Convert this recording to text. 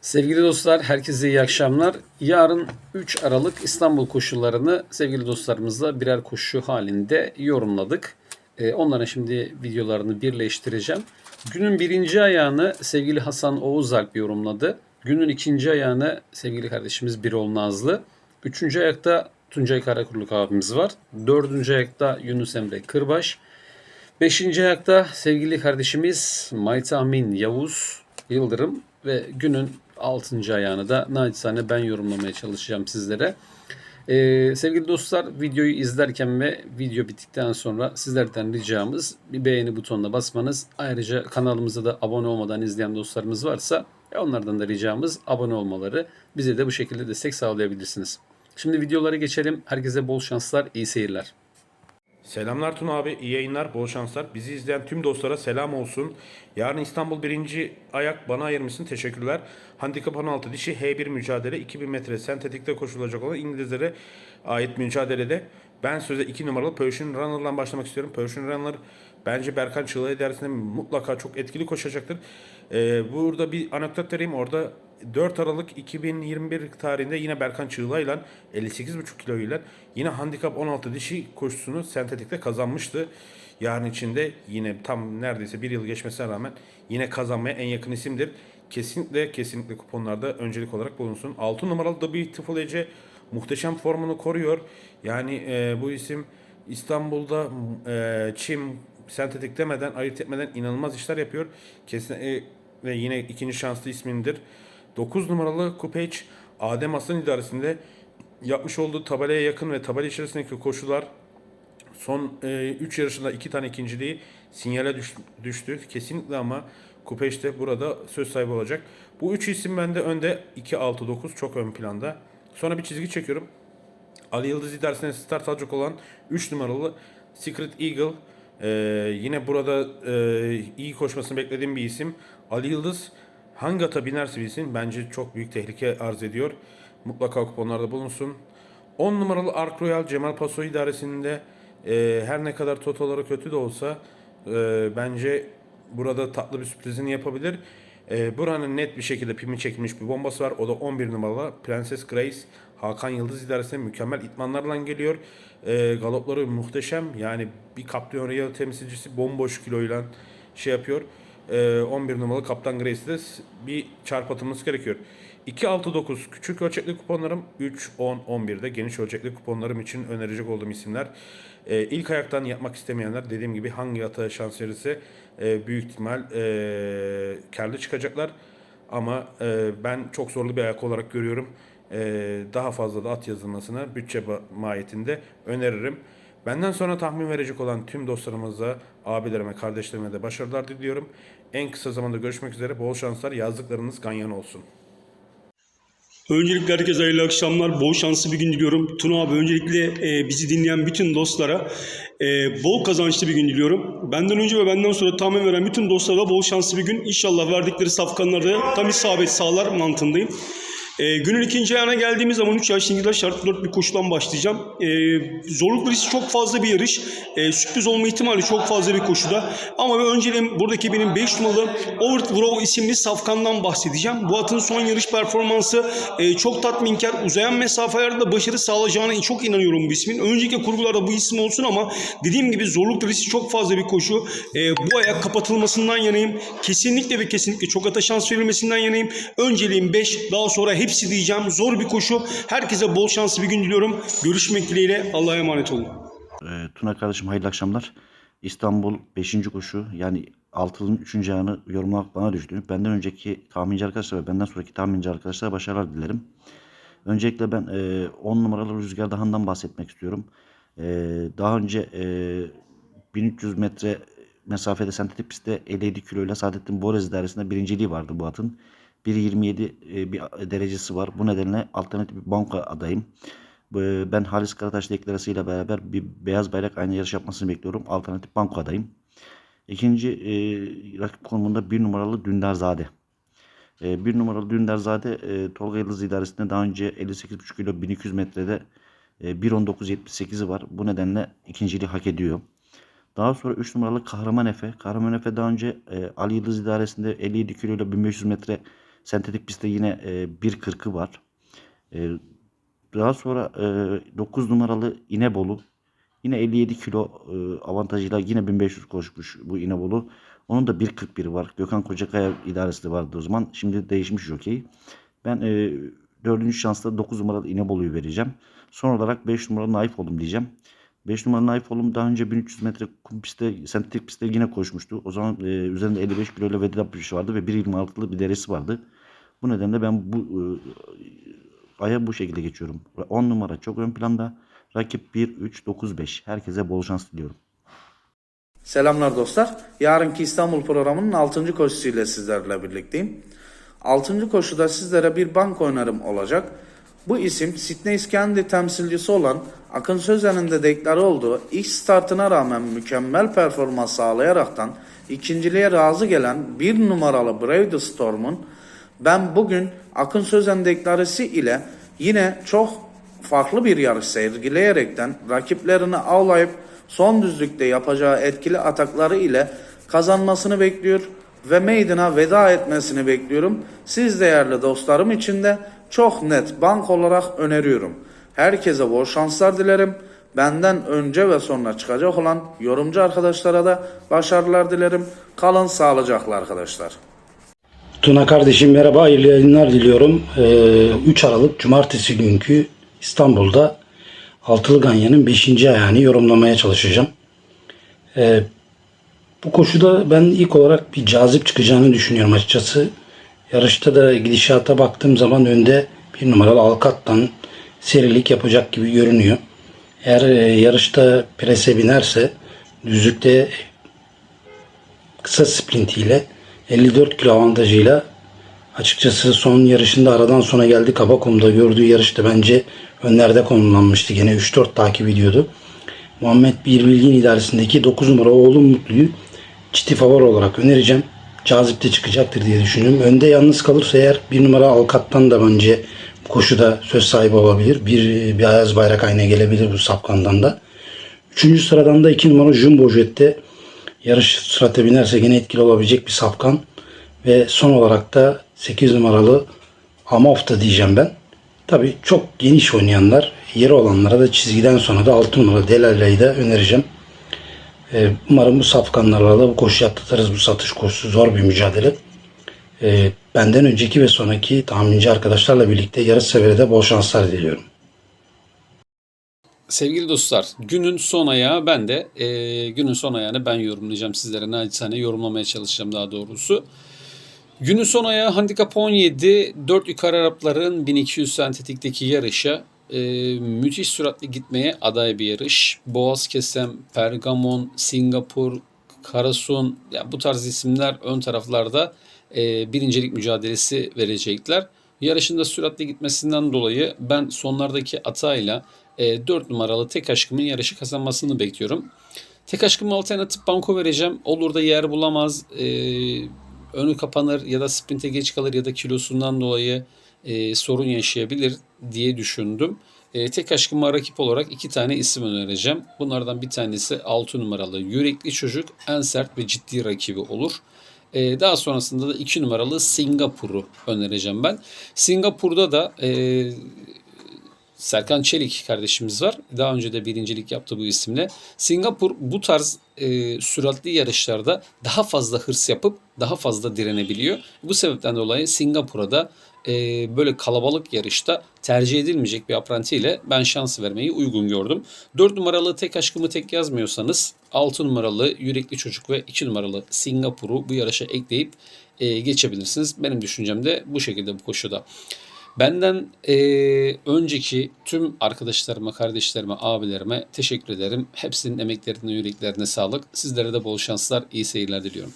Sevgili dostlar, herkese iyi akşamlar. Yarın 3 Aralık İstanbul koşullarını sevgili dostlarımızla birer koşu halinde yorumladık. Ee, onların şimdi videolarını birleştireceğim. Günün birinci ayağını sevgili Hasan Oğuzalp yorumladı. Günün ikinci ayağını sevgili kardeşimiz Birol Nazlı. Üçüncü ayakta Tuncay Karakulluk abimiz var. Dördüncü ayakta Yunus Emre Kırbaş. Beşinci ayakta sevgili kardeşimiz Maytamin Yavuz Yıldırım ve günün altıncı ayağını da naçizane ben yorumlamaya çalışacağım sizlere. Ee, sevgili dostlar videoyu izlerken ve video bittikten sonra sizlerden ricamız bir beğeni butonuna basmanız. Ayrıca kanalımıza da abone olmadan izleyen dostlarımız varsa e, onlardan da ricamız abone olmaları. Bize de bu şekilde destek sağlayabilirsiniz. Şimdi videolara geçelim. Herkese bol şanslar, iyi seyirler. Selamlar Tuna abi, iyi yayınlar, bol şanslar. Bizi izleyen tüm dostlara selam olsun. Yarın İstanbul birinci ayak bana ayırmışsın, teşekkürler. Handikap 16 dişi H1 mücadele 2000 metre sentetikte koşulacak olan İngilizlere ait mücadelede. Ben söze 2 numaralı Persian Runner'dan başlamak istiyorum. Persian Runner bence Berkan Çığlay dersinde mutlaka çok etkili koşacaktır. Ee, burada bir anekdot vereyim. Orada 4 Aralık 2021 tarihinde yine Berkan Çığlay ile 58,5 kilo ile yine handikap 16 dişi koşusunu sentetikte kazanmıştı. Yarın içinde yine tam neredeyse bir yıl geçmesine rağmen yine kazanmaya en yakın isimdir. Kesinlikle kesinlikle kuponlarda öncelik olarak bulunsun. 6 numaralı da bir Tıfıl Ece muhteşem formunu koruyor. Yani e, bu isim İstanbul'da e, çim sentetik demeden ayırt etmeden inanılmaz işler yapıyor. Kesin e, ve yine ikinci şanslı ismindir. 9 numaralı Kupeç Adem Aslan idaresinde yapmış olduğu tabelaya yakın ve tabela içerisindeki koşular son 3 yarışında 2 tane ikinciliği sinyale düş- düştü. Kesinlikle ama Kupeş de burada söz sahibi olacak. Bu 3 isim bende önde 2-6-9 çok ön planda. Sonra bir çizgi çekiyorum. Ali Yıldız idaresinde start alacak olan 3 numaralı Secret Eagle. Ee, yine burada e, iyi koşmasını beklediğim bir isim. Ali Yıldız hangi ata binerse bilsin bence çok büyük tehlike arz ediyor. Mutlaka kuponlarda bulunsun. 10 numaralı Ark Royal Cemal Paso idaresinde e, her ne kadar totaları kötü de olsa e, bence burada tatlı bir sürprizini yapabilir. E, buranın net bir şekilde pimi çekilmiş bir bombası var. O da 11 numaralı Prenses Grace. Hakan Yıldız idaresinde mükemmel itmanlarla geliyor. E, galopları muhteşem. Yani bir Captain Royal temsilcisi bomboş kiloyla şey yapıyor. E, 11 numaralı Kaptan Grace'de de bir çarp atılması gerekiyor. 2-6-9 küçük ölçekli kuponlarım 3, 10, 11'de geniş ölçekli kuponlarım için önerecek olduğum isimler. E, ilk ayaktan yapmak istemeyenler dediğim gibi hangi ata şans verirse e, büyük ihtimal e, karlı çıkacaklar. Ama e, ben çok zorlu bir ayak olarak görüyorum. E, daha fazla da at yazılmasını bütçe mahiyetinde öneririm. Benden sonra tahmin verecek olan tüm dostlarımıza, abilerime, kardeşlerime de başarılar diliyorum. En kısa zamanda görüşmek üzere. Bol şanslar. Yazdıklarınız ganyan olsun. Öncelikle herkese hayırlı akşamlar. Bol şanslı bir gün diliyorum. Tuna abi öncelikle e, bizi dinleyen bütün dostlara e, bol kazançlı bir gün diliyorum. Benden önce ve benden sonra tahmin veren bütün dostlara bol şanslı bir gün. İnşallah verdikleri safkanlarda tam isabet sağlar mantığındayım. E, günün ikinci ayağına geldiğimiz zaman 3 yaşlı İngilizler şart 4 bir koşudan başlayacağım. E, zorluk riski çok fazla bir yarış. E, sürpriz olma ihtimali çok fazla bir koşuda. Ama ben önceliğim buradaki benim 5 numaralı Overthrow isimli safkandan bahsedeceğim. Bu atın son yarış performansı e, çok tatminkar. Uzayan mesafelerde de başarı sağlayacağına çok inanıyorum bu ismin. Önceki kurgularda bu isim olsun ama dediğim gibi zorluk riski çok fazla bir koşu. E, bu ayak kapatılmasından yanayım. Kesinlikle ve kesinlikle çok ata şans verilmesinden yanayım. Önceliğim 5 daha sonra hepsi diyeceğim. Zor bir koşu. Herkese bol şanslı bir gün diliyorum. Görüşmek dileğiyle. Allah'a emanet olun. Ee, Tuna kardeşim hayırlı akşamlar. İstanbul 5. koşu yani altının 3. ayağını yorumlamak bana düştü. Benden önceki tahminci arkadaşlar ve benden sonraki tahminci arkadaşlara başarılar dilerim. Öncelikle ben e, 10 numaralı Rüzgar Dağı'ndan bahsetmek istiyorum. E, daha önce e, 1300 metre mesafede sentetik pistte 57 kiloyla Saadettin Borez idaresinde birinciliği vardı bu atın. 1.27 e, bir derecesi var. Bu nedenle alternatif bir banka adayım. Ben Halis Karataş deklarasıyla beraber bir beyaz bayrak aynı yarış yapmasını bekliyorum. Alternatif banko adayım. İkinci e, rakip konumunda bir numaralı Dündarzade. E, bir numaralı Dündarzade e, Tolga Yıldız idaresinde daha önce 58,5 kilo 1200 metrede e, 1.19.78'i var. Bu nedenle ikinciliği hak ediyor. Daha sonra 3 numaralı Kahraman Efe. Kahraman Efe daha önce e, Ali Yıldız idaresinde 57 kilo ile 1500 metre Sentetik pistte yine e, 1.40'ı var. E, daha sonra e, 9 numaralı İnebolu. Yine 57 kilo e, avantajıyla yine 1500 koşmuş bu İnebolu. Onun da 1.41 var. Gökhan Kocakaya idaresi vardı o zaman. Şimdi değişmiş jockey. Ben e, 4. şansta 9 numaralı İnebolu'yu vereceğim. Son olarak 5 numaralı Naif Olum diyeceğim. 5 numaralı Naif Olum daha önce 1300 metre kum pistte, sentetik pistte yine koşmuştu. O zaman e, üzerinde 55 kilo ile vedida bir vardı ve 1.26'lı bir derisi vardı. Bu nedenle ben bu e, aya bu şekilde geçiyorum. 10 numara çok ön planda. Rakip 1, 3, 9, 5. Herkese bol şans diliyorum. Selamlar dostlar. Yarınki İstanbul programının 6. koşusuyla sizlerle birlikteyim. 6. koşuda sizlere bir bank oynarım olacak. Bu isim Sydney İskender temsilcisi olan Akın Sözen'in de dekları olduğu ilk startına rağmen mükemmel performans sağlayaraktan ikinciliğe razı gelen bir numaralı Brave the Storm'un ben bugün Akın Sözen deklaresi ile yine çok farklı bir yarış sergileyerekten rakiplerini avlayıp son düzlükte yapacağı etkili atakları ile kazanmasını bekliyor ve meydana veda etmesini bekliyorum. Siz değerli dostlarım için de çok net bank olarak öneriyorum. Herkese bol şanslar dilerim. Benden önce ve sonra çıkacak olan yorumcu arkadaşlara da başarılar dilerim. Kalın sağlıcakla arkadaşlar. Tuna kardeşim merhaba, hayırlı yayınlar diliyorum. Ee, 3 Aralık Cumartesi günkü İstanbul'da Altılı Ganyan'ın 5. ayağını yorumlamaya çalışacağım. Ee, bu koşuda ben ilk olarak bir cazip çıkacağını düşünüyorum açıkçası. Yarışta da gidişata baktığım zaman önde bir numaralı Alkat'tan serilik yapacak gibi görünüyor. Eğer e, yarışta prese binerse düzlükte kısa sprintiyle 54 kilo avantajıyla açıkçası son yarışında aradan sonra geldi Kabakum'da gördüğü yarışta bence önlerde konumlanmıştı. Gene 3-4 takip ediyordu. Muhammed Bir Bilgin idaresindeki 9 numara oğlum Mutlu'yu ciddi favori olarak önereceğim. Cazip de çıkacaktır diye düşünüyorum. Önde yalnız kalırsa eğer bir numara Alkat'tan da bence koşuda söz sahibi olabilir. Bir, bir Ayaz Bayrak aynaya gelebilir bu sapkandan da. Üçüncü sıradan da 2 numara Jumbo Jet'te yarış sırata binerse gene etkili olabilecek bir sapkan. Ve son olarak da 8 numaralı Amof'ta diyeceğim ben. Tabi çok geniş oynayanlar, yeri olanlara da çizgiden sonra da 6 numaralı Delala'yı da önereceğim. Ee, umarım bu safkanlarla da bu koşu atlatırız. Bu satış koşusu zor bir mücadele. Ee, benden önceki ve sonraki tahminci arkadaşlarla birlikte yarış seferi de bol şanslar diliyorum. Sevgili dostlar, günün son ayağı ben de e, günün son ayağını ben yorumlayacağım sizlere. Nacizane yorumlamaya çalışacağım daha doğrusu. Günün son ayağı handikap 17. 4 yukarı Arapların 1200 sentetikteki yarışa e, müthiş süratli gitmeye aday bir yarış. Boğaz Kesem, Pergamon, Singapur, Karasun yani bu tarz isimler ön taraflarda e, birincilik mücadelesi verecekler. Yarışında süratli gitmesinden dolayı ben sonlardaki atayla e, 4 numaralı tek aşkımın yarışı kazanmasını bekliyorum. Tek aşkıma alternatif banko vereceğim. Olur da yer bulamaz. E, önü kapanır ya da sprinte geç kalır ya da kilosundan dolayı e, sorun yaşayabilir diye düşündüm. E, tek aşkıma rakip olarak iki tane isim önereceğim. Bunlardan bir tanesi 6 numaralı yürekli çocuk en sert ve ciddi rakibi olur. E, daha sonrasında da 2 numaralı Singapur'u önereceğim ben. Singapur'da da e, Serkan Çelik kardeşimiz var. Daha önce de birincilik yaptı bu isimle. Singapur bu tarz e, süratli yarışlarda daha fazla hırs yapıp daha fazla direnebiliyor. Bu sebepten dolayı Singapur'a da e, böyle kalabalık yarışta tercih edilmeyecek bir aprantiyle ben şans vermeyi uygun gördüm. 4 numaralı tek aşkımı tek yazmıyorsanız 6 numaralı yürekli çocuk ve 2 numaralı Singapur'u bu yarışa ekleyip e, geçebilirsiniz. Benim düşüncem de bu şekilde bu koşuda. Benden e, önceki tüm arkadaşlarıma, kardeşlerime, abilerime teşekkür ederim. Hepsinin emeklerine, yüreklerine sağlık. Sizlere de bol şanslar, iyi seyirler diliyorum.